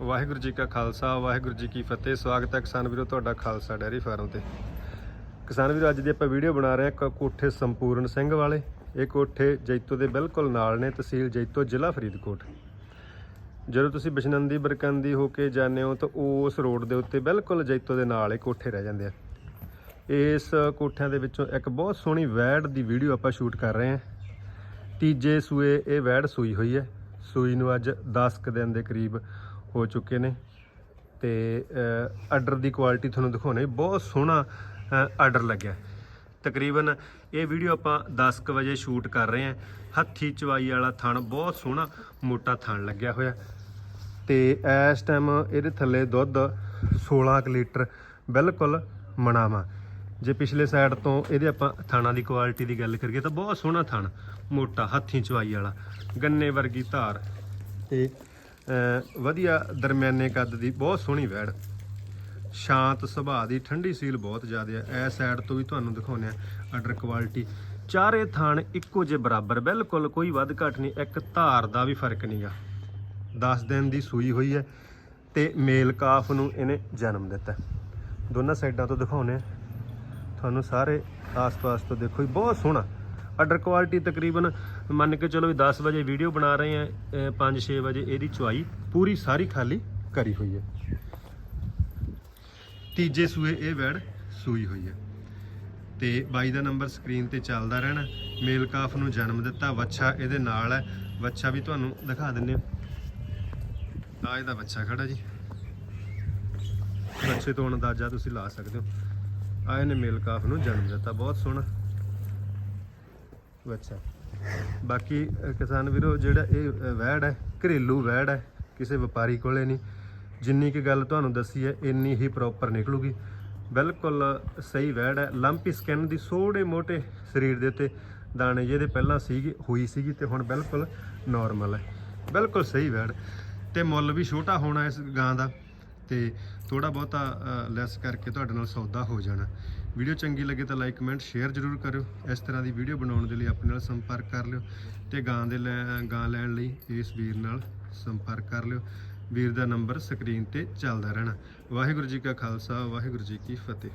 ਵਾਹਿਗੁਰੂ ਜੀ ਕਾ ਖਾਲਸਾ, ਵਾਹਿਗੁਰੂ ਜੀ ਕੀ ਫਤਿਹ। ਸਵਾਗਤ ਹੈ ਕਿਸਾਨ ਵੀਰੋ ਤੁਹਾਡਾ ਖਾਲਸਾ ਡੈਰੀ ਫਾਰਮ ਤੇ। ਕਿਸਾਨ ਵੀਰੋ, ਅੱਜ ਦੀ ਆਪਾਂ ਵੀਡੀਓ ਬਣਾ ਰਹੇ ਹਾਂ ਕ- ਕੋਠੇ ਸੰਪੂਰਨ ਸਿੰਘ ਵਾਲੇ। ਇਹ ਕੋਠੇ ਜੈਤੋ ਦੇ ਬਿਲਕੁਲ ਨਾਲ ਨੇ, ਤਹਿਸੀਲ ਜੈਤੋ, ਜ਼ਿਲ੍ਹਾ ਫਰੀਦਕੋਟ। ਜਦੋਂ ਤੁਸੀਂ ਬਿਸ਼ਨੰਦੀ, ਬਰਕੰਦੀ ਹੋ ਕੇ ਜਾਂਦੇ ਹੋ ਤਾਂ ਉਸ ਰੋਡ ਦੇ ਉੱਤੇ ਬਿਲਕੁਲ ਜੈਤੋ ਦੇ ਨਾਲ ਇਹ ਕੋਠੇ ਰਹਿ ਜਾਂਦੇ ਆ। ਇਸ ਕੋਠਿਆਂ ਦੇ ਵਿੱਚੋਂ ਇੱਕ ਬਹੁਤ ਸੋਹਣੀ ਵੈੜ ਦੀ ਵੀਡੀਓ ਆਪਾਂ ਸ਼ੂਟ ਕਰ ਰਹੇ ਹਾਂ। ਤੀਜੇ ਸੂਏ ਇਹ ਵੈੜ ਸੂਈ ਹੋਈ ਹੈ। ਸੂਈ ਨੂੰ ਅੱਜ 10 ਕੁ ਦਿਨ ਦੇ ਕਰੀਬ ਹੋ ਚੁੱਕੇ ਨੇ। ਤੇ ਆਰਡਰ ਦੀ ਕੁਆਲਿਟੀ ਤੁਹਾਨੂੰ ਦਿਖਾਉਣੇ। ਬਹੁਤ ਸੋਹਣਾ ਆਰਡਰ ਲੱਗਿਆ। ਤਕਰੀਬਨ ਇਹ ਵੀਡੀਓ ਆਪਾਂ 10 ਕੁ ਵਜੇ ਸ਼ੂਟ ਕਰ ਰਹੇ ਹਾਂ। ਹੱਥੀ ਚਵਾਈ ਵਾਲਾ ਥਣ, ਬਹੁਤ ਸੋਹਣਾ ਮੋਟਾ ਥਣ ਲੱਗਿਆ ਹੋਇਆ। ਤੇ ਇਸ ਟਾਈਮ ਇਹਦੇ ਥੱਲੇ ਦੁੱਧ 16 ਕੁ ਲੀਟਰ ਬਿਲਕੁਲ ਮਣਾਵਾ ਜੇ ਪਿਛਲੇ ਸਾਈਡ ਤੋਂ ਇਹਦੇ ਆਪਾਂ ਥਾਣਾ ਦੀ ਕੁਆਲਿਟੀ ਦੀ ਗੱਲ ਕਰੀਏ ਤਾਂ ਬਹੁਤ ਸੋਹਣਾ ਥਣ, ਮੋਟਾ ਹੱਥੀ ਚਵਾਈ ਵਾਲਾ। ਗੰਨੇ ਵਰਗੀ ਧਾਰ। ਤੇ ਵਧੀਆ ਦਰਮਿਆਨੇ ਕੱਦ ਦੀ ਬਹੁਤ ਸੋਹਣੀ ਵੈੜ। ਸ਼ਾਂਤ ਸੁਭਾਅ ਦੀ, ਠੰਡੀ ਸੀਲ ਬਹੁਤ ਜ਼ਿਆਦਾ ਹੈ ਇਸ ਸਾਈਡ ਤੋਂ ਵੀ ਤੁਹਾਨੂੰ ਦਿਖਾਉਂਦੇ ਆ ਆਰਡਰ ਕੁਆਲਿਟੀ ਚਾਰੇ ਥਾਣ ਇੱਕੋ ਜਿਹੇ ਬਰਾਬਰ, ਬਿਲਕੁਲ ਕੋਈ ਵੱਧ ਘੱਟ ਨਹੀਂ, ਇੱਕ ਧਾਰ ਦਾ ਵੀ ਫ਼ਰਕ ਨਹੀਂਗਾ 10 ਦਿਨ ਦੀ ਸੂਈ ਹੋਈ ਹੈ ਤੇ ਮੇਲ ਕਾਫ ਨੂੰ ਇਹਨੇ ਜਨਮ ਦਿੱਤਾ। ਦੋਨਾਂ ਸਾਈਡਾਂ ਤੋਂ ਦਿਖਾਉਨੇ ਆ। ਤੁਹਾਨੂੰ ਸਾਰੇ ਆਸ-ਪਾਸ ਤੋਂ ਦੇਖੋ ਜੀ ਬਹੁਤ ਸੋਹਣਾ ਆਰਡਰ ਕੁਆਲਿਟੀ ਤਕਰੀਬਨ ਮੰਨ ਕੇ ਚਲੋ ਵੀ 10 ਵਜੇ ਵੀਡੀਓ ਬਣਾ ਰਹੇ ਆ 5-6 ਵਜੇ ਇਹਦੀ ਚੁਆਈ ਪੂਰੀ ਸਾਰੀ ਖਾਲੀ ਕਰੀ ਹੋਈ ਹੈ। ਤੀਜੇ ਸੂਏ ਇਹ ਵੈੜ ਸੂਈ ਹੋਈ ਹੈ। ਤੇ ਬਾਈ ਦਾ ਨੰਬਰ ਸਕਰੀਨ ਤੇ ਚੱਲਦਾ ਰਹਿਣਾ। ਮੇਲ ਕਾਫ ਨੂੰ ਜਨਮ ਦਿੱਤਾ, ਵੱਛਾ ਇਹਦੇ ਨਾਲ ਹੈ। ਵੱਛਾ ਵੀ ਤੁਹਾਨੂੰ ਦਿਖਾ ਦਿੰਨੇ ਆ ਆਹ ਇਹਦਾ ਵੱਛਾ ਖੜਾ ਜੀ। ਬੱਚੇ ਤੋਂ ਅੰਦਾਜ਼ਾ ਤੁਸੀਂ ਲਾ ਸਕਦੇ ਹੋ। ਆਏ ਨੇ ਮੇਲ ਕਾਫ ਨੂੰ ਜਨਮ ਦਿੱਤਾ, ਬਹੁਤ ਸੋਹਣਾ। ਅੱਛਾ। ਬਾਕੀ ਅ, ਕਿਸਾਨ ਵੀਰੋ ਜਿਹੜਾ ਇਹ ਅ, ਵੈੜ ਹੈ ਘਰੇਲੂ ਵੈੜ ਹੈ ਕਿਸੇ ਵਪਾਰੀ ਕੋਲੇ ਨਹੀਂ। ਜਿੰਨੀ ਕੀ ਗੱਲ ਤੁਹਾਨੂੰ ਦੱਸੀ ਹੈ ਇੰਨੀ ਹੀ ਪ੍ਰੋਪਰ ਨਿਕਲੂਗੀ। ਬਿਲਕੁਲ ਸਹੀ ਵੈੜ ਹੈ ਲੰਪੀ ਸਕਿਨ ਦੀ ਸੋੜੇ ਮੋਟੇ ਸਰੀਰ ਦੇ ਉੱਤੇ ਦਾਣੇ ਜਿਹਦੇ ਪਹਿਲਾਂ ਸੀਗੇ ਹੋਈ ਸੀਗੀ ਤੇ ਹੁਣ ਬਿਲਕੁਲ ਨਾਰਮਲ ਹੈ। ਬਿਲਕੁਲ ਸਹੀ ਵੈੜ। ਤੇ ਮੁੱਲ ਵੀ ਛੋਟਾ ਹੋਣਾ ਇਸ ਗਾਂ ਦਾ ਤੇ ਥੋੜਾ ਬਹੁਤਾ ਲੈਸ ਕਰਕੇ ਤੁਹਾਡੇ ਨਾਲ ਸੌਦਾ ਹੋ ਜਾਣਾ। ਵੀਡੀਓ ਚੰਗੀ ਲੱਗੇ ਤਾਂ ਲਾਈਕ ਕਮੈਂਟ ਸ਼ੇਅਰ ਜ਼ਰੂਰ ਕਰਿਓ। ਇਸ ਤਰ੍ਹਾਂ ਦੀ ਵੀਡੀਓ ਬਣਾਉਣ ਦੇ ਲਈ ਆਪਣੇ ਨਾਲ ਸੰਪਰਕ ਕਰ ਲਿਓ ਤੇ ਗਾਂ ਦੇ ਲੈ- ਗਾਂ ਲੈਣ ਲਈ ਇਸ ਵੀਰ ਨਾਲ ਸੰਪਰਕ ਕਰ ਲਿਓ। ਵੀਰ ਦਾ ਨੰਬਰ ਸਕਰੀਨ ਤੇ ਚੱਲਦਾ ਰਹਿਣਾ। ਵਾਹਿਗੁਰੂ ਜੀ ਕਾ ਖਾਲਸਾ, ਵਾਹਿਗੁਰੂ ਜੀ ਕੀ ਫਤਿਹ।